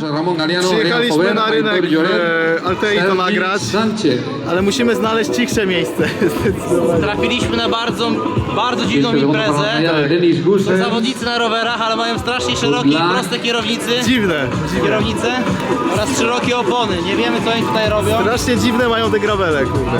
Ramón Galeano, Przyjechaliśmy na rynek e, Altei to nagrać, ale musimy znaleźć cichsze miejsce. Trafiliśmy na bardzo, bardzo dziwną imprezę. Gusen. zawodnicy na rowerach, ale mają strasznie szerokie i proste kierownicy. Dziwne. Kierownice oraz szerokie opony. Nie wiemy co oni tutaj robią. Strasznie dziwne mają te gravele, kurde.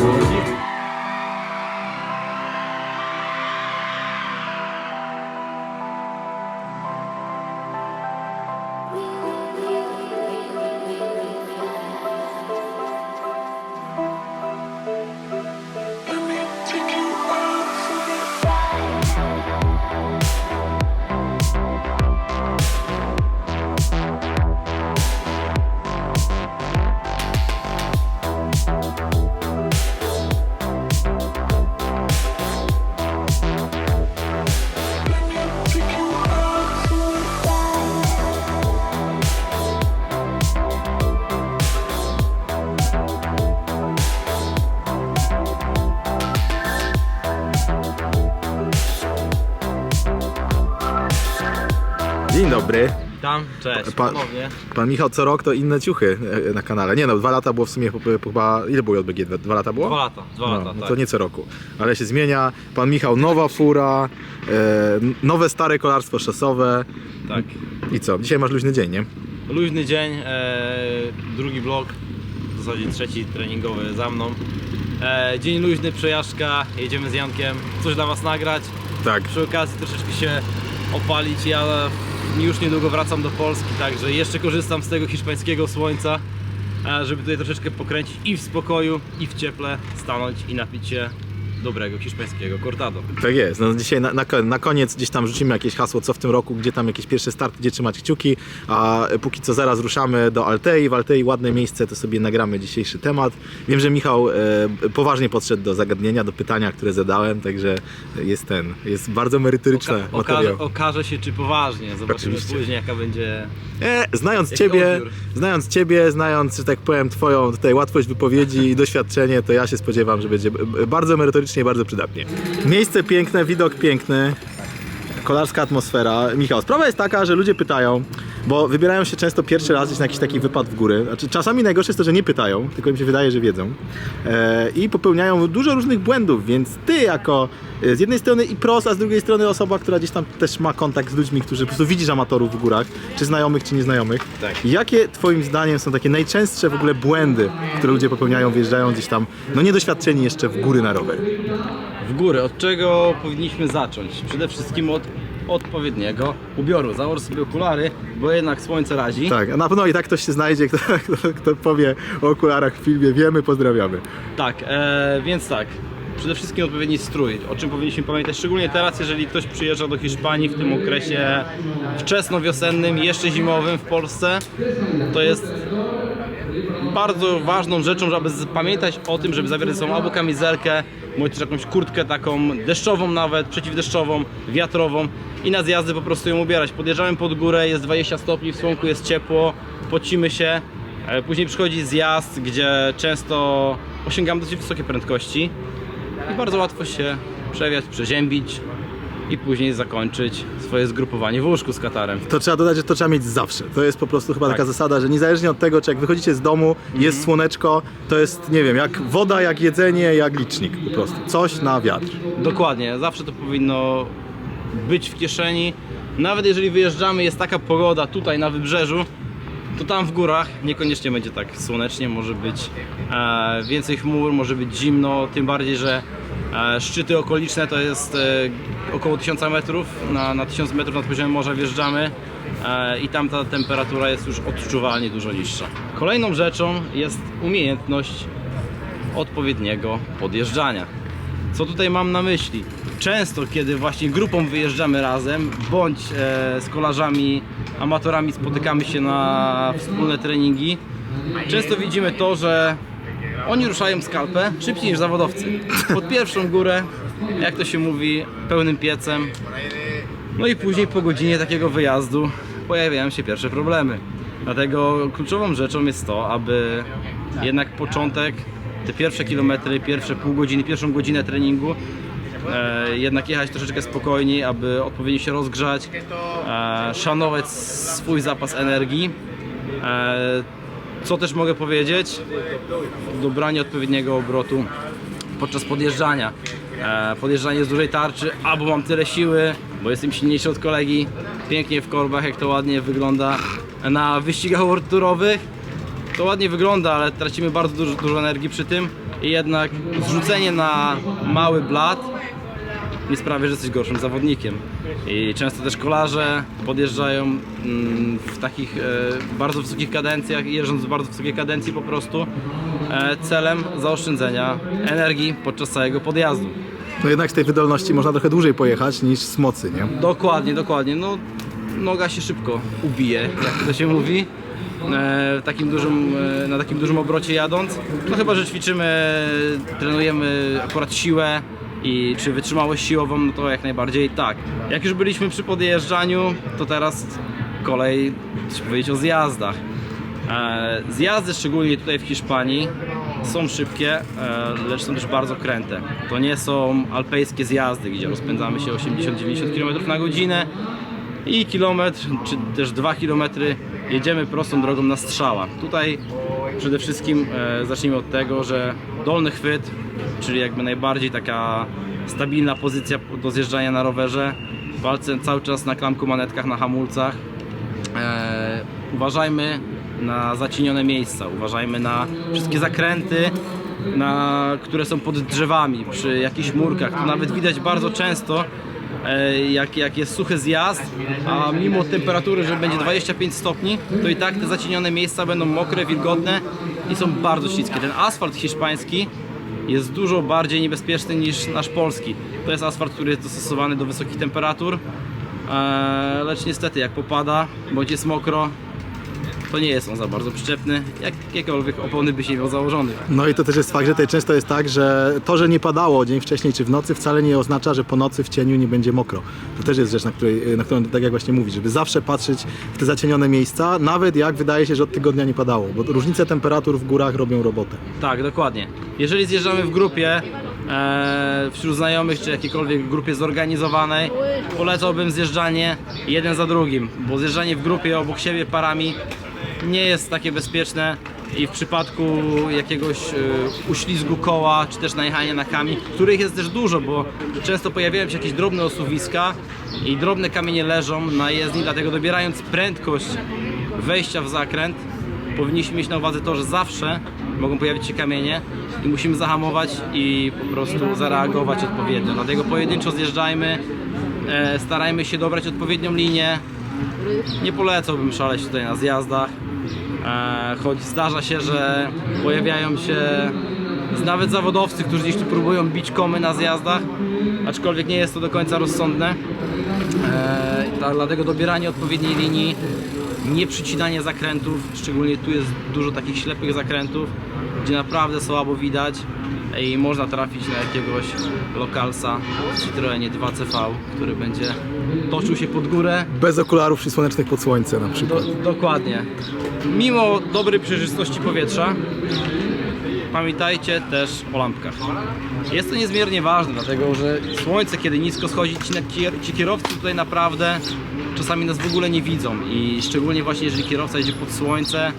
Dobry. Tam, cześć, Pa- ponownie. Pan Michał co rok to inne ciuchy e, na kanale. Nie no, dwa lata było w sumie chyba... Ile było JBG? Dwa, dwa lata było? Dwa lata, dwa No, lata, no tak. to nie co roku. Ale się zmienia. Pan Michał, nowa fura, e, nowe stare kolarstwo szosowe. tak. I co? Dzisiaj masz luźny dzień, nie? Luźny dzień, e, drugi blok, w zasadzie trzeci treningowy za mną. E, dzień luźny, przejażdżka, jedziemy z Jankiem, coś dla Was nagrać. Tak. Przy okazji troszeczkę się opalić. Ja już niedługo wracam do Polski, także jeszcze korzystam z tego hiszpańskiego słońca, e, żeby tutaj troszeczkę pokręcić i w spokoju, i w cieple stanąć i napić się dobrego hiszpańskiego cortado. Tak jest. No, dzisiaj na, na, na koniec gdzieś tam rzucimy jakieś hasło, co w tym roku, gdzie tam jakieś pierwsze starty, gdzie trzymać kciuki, a póki co zaraz ruszamy do Altei. W Altei ładne miejsce, to sobie nagramy dzisiejszy temat. Wiem, że Michał e, poważnie podszedł do zagadnienia, do pytania, które zadałem, także jest ten, jest bardzo merytoryczny Oka- okaże, okaże się czy poważnie, zobaczymy Oczywiście. później jaka będzie... E, znając Ciebie, odbiór. znając Ciebie, znając, że tak powiem, Twoją tutaj łatwość wypowiedzi i doświadczenie, to ja się spodziewam, że będzie bardzo merytorycznie i bardzo przydatnie. Miejsce piękne, widok piękny, kolarska atmosfera. Michał, sprawa jest taka, że ludzie pytają, bo wybierają się często pierwszy raz gdzieś na jakiś taki wypad w góry. Znaczy, czasami najgorsze jest to, że nie pytają, tylko im się wydaje, że wiedzą. E, I popełniają dużo różnych błędów, więc ty jako e, z jednej strony i pros, a z drugiej strony osoba, która gdzieś tam też ma kontakt z ludźmi, którzy po prostu widzisz amatorów w górach, czy znajomych, czy nieznajomych. Tak. Jakie twoim zdaniem są takie najczęstsze w ogóle błędy, które ludzie popełniają wjeżdżając gdzieś tam, no niedoświadczeni jeszcze w góry na rower? W górę, od czego powinniśmy zacząć? Przede wszystkim od odpowiedniego ubioru. Założ sobie okulary, bo jednak słońce razi. Tak, a na pewno i tak ktoś się znajdzie, kto, kto, kto powie o okularach w filmie. Wiemy, pozdrawiamy. Tak, e, więc tak. Przede wszystkim odpowiedni strój, o czym powinniśmy pamiętać, szczególnie teraz, jeżeli ktoś przyjeżdża do Hiszpanii w tym okresie wczesnowiosennym, jeszcze zimowym w Polsce, to jest bardzo ważną rzeczą, z- pamiętać o tym, żeby zabierać ze sobą albo kamizelkę, bądź też jakąś kurtkę taką deszczową nawet, przeciwdeszczową, wiatrową i na zjazdy po prostu ją ubierać. Podjeżdżamy pod górę, jest 20 stopni, w słonku jest ciepło, pocimy się, e, później przychodzi zjazd, gdzie często osiągamy dosyć wysokie prędkości i bardzo łatwo się przewiać, przeziębić i później zakończyć swoje zgrupowanie w łóżku z katarem. To trzeba dodać, że to trzeba mieć zawsze. To jest po prostu chyba Tak. taka zasada, że niezależnie od tego, czy jak wychodzicie z domu, jest Mhm. słoneczko, to jest, nie wiem, jak woda, jak jedzenie, jak licznik po prostu. Coś na wiatr. Dokładnie, zawsze to powinno być w kieszeni. Nawet jeżeli wyjeżdżamy, jest taka pogoda tutaj na wybrzeżu, to tam w górach niekoniecznie będzie tak słonecznie, może być e, więcej chmur, może być zimno, tym bardziej, że szczyty okoliczne to jest e, około 1000 metrów, na, na 1000 metrów nad poziomem morza wjeżdżamy e, i tam ta temperatura jest już odczuwalnie dużo niższa. Kolejną rzeczą jest umiejętność odpowiedniego podjeżdżania. Co tutaj mam na myśli? Często, kiedy właśnie grupą wyjeżdżamy razem, bądź e, z kolarzami, amatorami spotykamy się na wspólne treningi, często widzimy to, że oni ruszają skalpę szybciej niż zawodowcy. Pod pierwszą górę, jak to się mówi, pełnym piecem. No i później po godzinie takiego wyjazdu pojawiają się pierwsze problemy. Dlatego kluczową rzeczą jest to, aby jednak początek, te pierwsze kilometry, pierwsze pół godziny, pierwszą godzinę treningu e, jednak jechać troszeczkę spokojniej, aby odpowiednio się rozgrzać, e, szanować swój zapas energii E, co też mogę powiedzieć? Dobranie odpowiedniego obrotu podczas podjeżdżania. E, podjeżdżanie z dużej tarczy, albo mam tyle siły, bo jestem silniejszy od kolegi. Pięknie w korbach, jak to ładnie wygląda na wyścigach world. To ładnie wygląda, ale tracimy bardzo dużo, dużo energii przy tym. I jednak zrzucenie na mały blat nie sprawia, że jesteś gorszym zawodnikiem. I często też kolarze podjeżdżają mm, w takich e, bardzo wysokich kadencjach, jeżdżąc w bardzo wysokiej kadencji po prostu e, celem zaoszczędzenia energii podczas całego podjazdu. No jednak z tej wydolności można trochę dłużej pojechać niż z mocy, nie? Dokładnie, dokładnie. No, noga się szybko ubije, jak to się mówi. E, takim dużym, e, na takim dużym obrocie jadąc. No chyba, że ćwiczymy, trenujemy akurat siłę i czy wytrzymałość siłową, no to jak najbardziej tak. Jak już byliśmy przy podjeżdżaniu, to teraz kolej, coś powiedzieć o zjazdach. E, Zjazdy, szczególnie tutaj w Hiszpanii, są szybkie, e, lecz są też bardzo kręte. To nie są alpejskie zjazdy, gdzie rozpędzamy się 80-90 km na godzinę i kilometr, czy też 2 km jedziemy prostą drogą na strzała. Tutaj przede wszystkim e, zacznijmy od tego, że dolny chwyt, czyli jakby najbardziej taka stabilna pozycja do zjeżdżania na rowerze, walce cały czas na klamku manetkach, na hamulcach, E, uważajmy na zacienione miejsca, uważajmy na wszystkie zakręty, na, które są pod drzewami, przy jakichś murkach. Tu nawet widać bardzo często, jak, jak jest suchy zjazd, a mimo temperatury, że będzie 25 stopni, to i tak te zacienione miejsca będą mokre, wilgotne i są bardzo śliskie. Ten asfalt hiszpański jest dużo bardziej niebezpieczny niż nasz polski. To jest asfalt, który jest dostosowany do wysokich temperatur, Eee, lecz niestety jak popada, bądź jest mokro, to nie jest on za bardzo przyczepny, jakiekolwiek opony by się miał założonych. No i to też jest fakt, że tutaj często jest tak, że to, że nie padało dzień wcześniej czy w nocy wcale nie oznacza, że po nocy w cieniu nie będzie mokro. To też jest rzecz, na, której, na którą tak jak właśnie mówisz, żeby zawsze patrzeć w te zacienione miejsca, nawet jak wydaje się, że od tygodnia nie padało, bo różnice temperatur w górach robią robotę. Tak, dokładnie. Jeżeli zjeżdżamy w grupie, e, wśród znajomych czy jakiejkolwiek grupie zorganizowanej, polecałbym zjeżdżanie jeden za drugim, bo zjeżdżanie w grupie obok siebie parami nie jest takie bezpieczne i w przypadku jakiegoś e, uślizgu koła, czy też najechania na kamień, których jest też dużo, bo często pojawiają się jakieś drobne osuwiska i drobne kamienie leżą na jezdni, dlatego dobierając prędkość wejścia w zakręt, powinniśmy mieć na uwadze to, że zawsze mogą pojawić się kamienie i musimy zahamować i po prostu zareagować odpowiednio. Dlatego pojedynczo zjeżdżajmy, e, starajmy się dobrać odpowiednią linię. Nie polecałbym szaleć tutaj na zjazdach, choć zdarza się, że pojawiają się nawet zawodowcy, którzy gdzieś tu próbują bić komy na zjazdach, aczkolwiek nie jest to do końca rozsądne. E, dlatego dobieranie odpowiedniej linii, nie przycinanie zakrętów, szczególnie tu jest dużo takich ślepych zakrętów, gdzie naprawdę słabo widać i można trafić na jakiegoś lokalsa w Citroenie 2CV, który będzie toczył się pod górę. Bez okularów i słonecznych pod słońce na Do, przykład. dokładnie. Mimo dobrej przejrzystości powietrza, pamiętajcie też o lampkach. Jest to niezmiernie ważne, dlatego że słońce, kiedy nisko schodzi, ci, ci kierowcy tutaj naprawdę czasami nas w ogóle nie widzą i szczególnie właśnie jeżeli kierowca jedzie pod słońce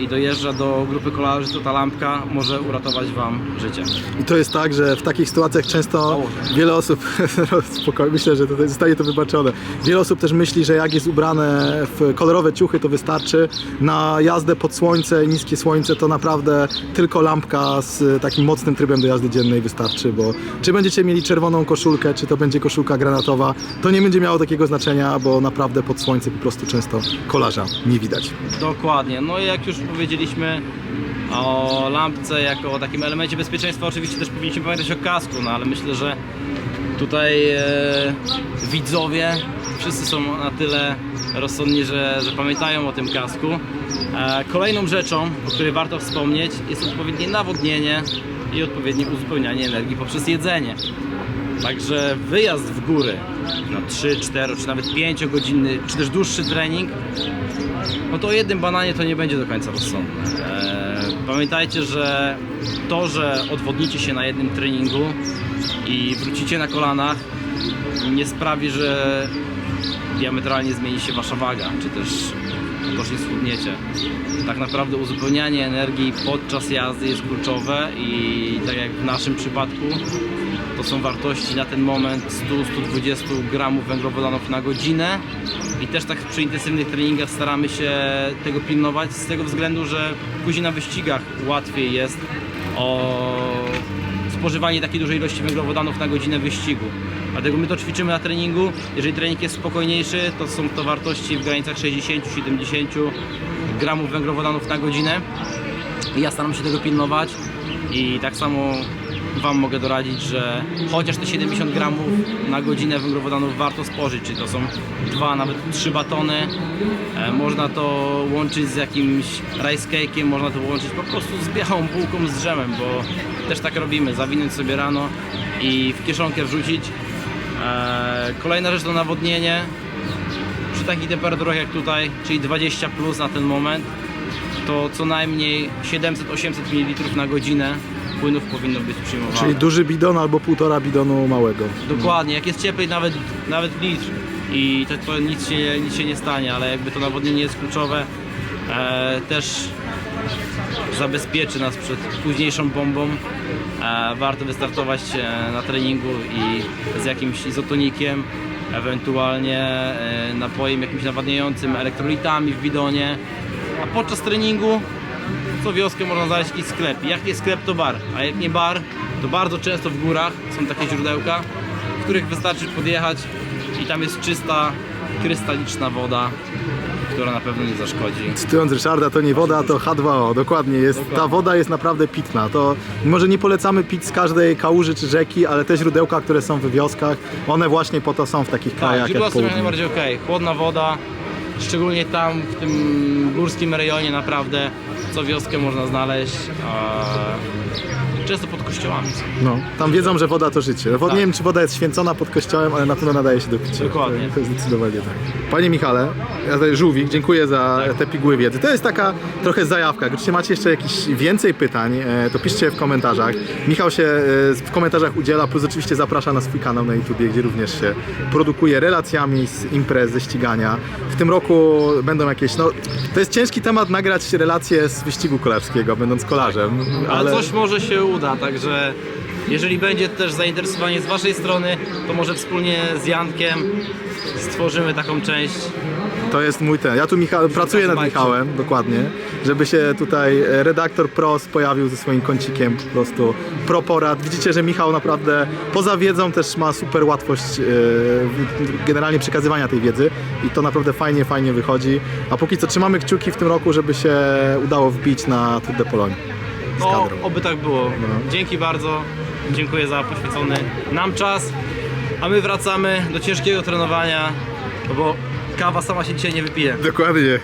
i dojeżdża do grupy kolarzy, to ta lampka może uratować Wam życie. I to jest tak, że w takich sytuacjach często wiele osób, spokojnie, myślę, że tutaj zostanie to wybaczone. Wiele osób też myśli, że jak jest ubrane w kolorowe ciuchy, to wystarczy. Na jazdę pod słońce, niskie słońce, to naprawdę tylko lampka z takim mocnym trybem do jazdy dziennej wystarczy, bo czy będziecie mieli czerwoną koszulkę, czy to będzie koszulka granatowa, to nie będzie miało takiego znaczenia, bo naprawdę pod słońce po prostu często kolarza nie widać. Dokładnie. No i jak już powiedzieliśmy o lampce jako o takim elemencie bezpieczeństwa, oczywiście też powinniśmy pamiętać o kasku, no ale myślę, że tutaj e, widzowie wszyscy są na tyle rozsądni, że, że pamiętają o tym kasku. E, kolejną rzeczą, o której warto wspomnieć, jest odpowiednie nawodnienie i odpowiednie uzupełnianie energii poprzez jedzenie. Także wyjazd w góry na 3, 4 czy nawet 5 godzinny, czy też dłuższy trening no to o jednym bananie to nie będzie do końca rozsądne. Eee, pamiętajcie, że to, że odwodnicie się na jednym treningu i wrócicie na kolanach nie sprawi, że diametralnie zmieni się wasza waga, czy też to też nie schudniecie. Tak naprawdę uzupełnianie energii podczas jazdy jest kluczowe i tak jak w naszym przypadku to są wartości na ten moment 100-120 gramów węglowodanów na godzinę i też tak przy intensywnych treningach staramy się tego pilnować z tego względu, że później na wyścigach łatwiej jest o spożywanie takiej dużej ilości węglowodanów na godzinę wyścigu. Dlatego my to ćwiczymy na treningu. Jeżeli trening jest spokojniejszy, to są to wartości w granicach 60-70 gramów węglowodanów na godzinę. I ja staram się tego pilnować i tak samo Wam mogę doradzić, że chociaż te 70 gramów na godzinę węglowodanów warto spożyć, czyli to są dwa, nawet trzy batony. E, można to łączyć z jakimś rice cake'iem, można to łączyć po prostu z białą bułką z drzemem, bo też tak robimy, zawinąć sobie rano i w kieszonkę wrzucić. E, kolejna rzecz to nawodnienie. Przy takich temperaturach jak tutaj, czyli 20 plus na ten moment, to co najmniej 700-800 ml na godzinę płynów powinno być przyjmowane. Czyli duży bidon albo półtora bidonu małego. Dokładnie, jak jest cieplej nawet, nawet litr i to, to nic, się, nic się nie stanie, ale jakby to nawodnienie jest kluczowe, e, też zabezpieczy nas przed późniejszą bombą. E, warto wystartować e, na treningu i z jakimś izotonikiem, ewentualnie e, napojem jakimś nawadniającym, elektrolitami w bidonie, a podczas treningu co wioskę można znaleźć jakiś sklep. Jak nie sklep, to bar. A jak nie bar, to bardzo często w górach są takie źródełka, w których wystarczy podjechać i tam jest czysta, krystaliczna woda, która na pewno nie zaszkodzi. Cytując Ryszarda, to nie woda, to H2O. Dokładnie, jest, ta woda jest naprawdę pitna. To może nie polecamy pić z każdej kałuży czy rzeki, ale te źródełka, które są w wioskach, one właśnie po to są w takich Tak, krajach źródła jak są jak południe. najbardziej okej. Chłodna woda, szczególnie tam w tym górskim rejonie naprawdę co wioskę można znaleźć. Często pod kościołami są. No, tam wiedzą, że woda to życie. Wod, Tak. Nie wiem, czy woda jest święcona pod kościołem, ale na pewno nadaje się do picia. Dokładnie. To jest zdecydowanie tak. Panie Michale, ja tutaj Żółwik, dziękuję za te piguły wiedzy. To jest taka trochę zajawka. Jeśli macie jeszcze jakieś więcej pytań, e, to piszcie w komentarzach. Michał się e, w komentarzach udziela, plus oczywiście zaprasza na swój kanał na YouTubie, gdzie również się produkuje relacjami z imprez, ze ścigania. W tym roku będą jakieś, no to jest ciężki temat nagrać relacje z wyścigu kolarskiego, będąc kolarzem. Ale, coś może się uda, także jeżeli będzie też zainteresowanie z Waszej strony, to może wspólnie z Jankiem stworzymy taką część. To jest mój ten. Ja tu Michał, pracuję nad. Michałem, dokładnie, żeby się tutaj e, redaktor pros pojawił ze swoim kącikiem po prostu pro porad. Widzicie, że Michał naprawdę poza wiedzą też ma super łatwość w- generalnie przekazywania tej wiedzy i to naprawdę fajnie, fajnie wychodzi. A póki co trzymamy kciuki w tym roku, żeby się udało wbić na Tour de Pologne z No, kadrą. oby tak było. No. Dzięki bardzo. Dziękuję za poświęcony nam czas. A my wracamy do ciężkiego trenowania, no bo kawa sama się dzisiaj nie wypije. Dokładnie.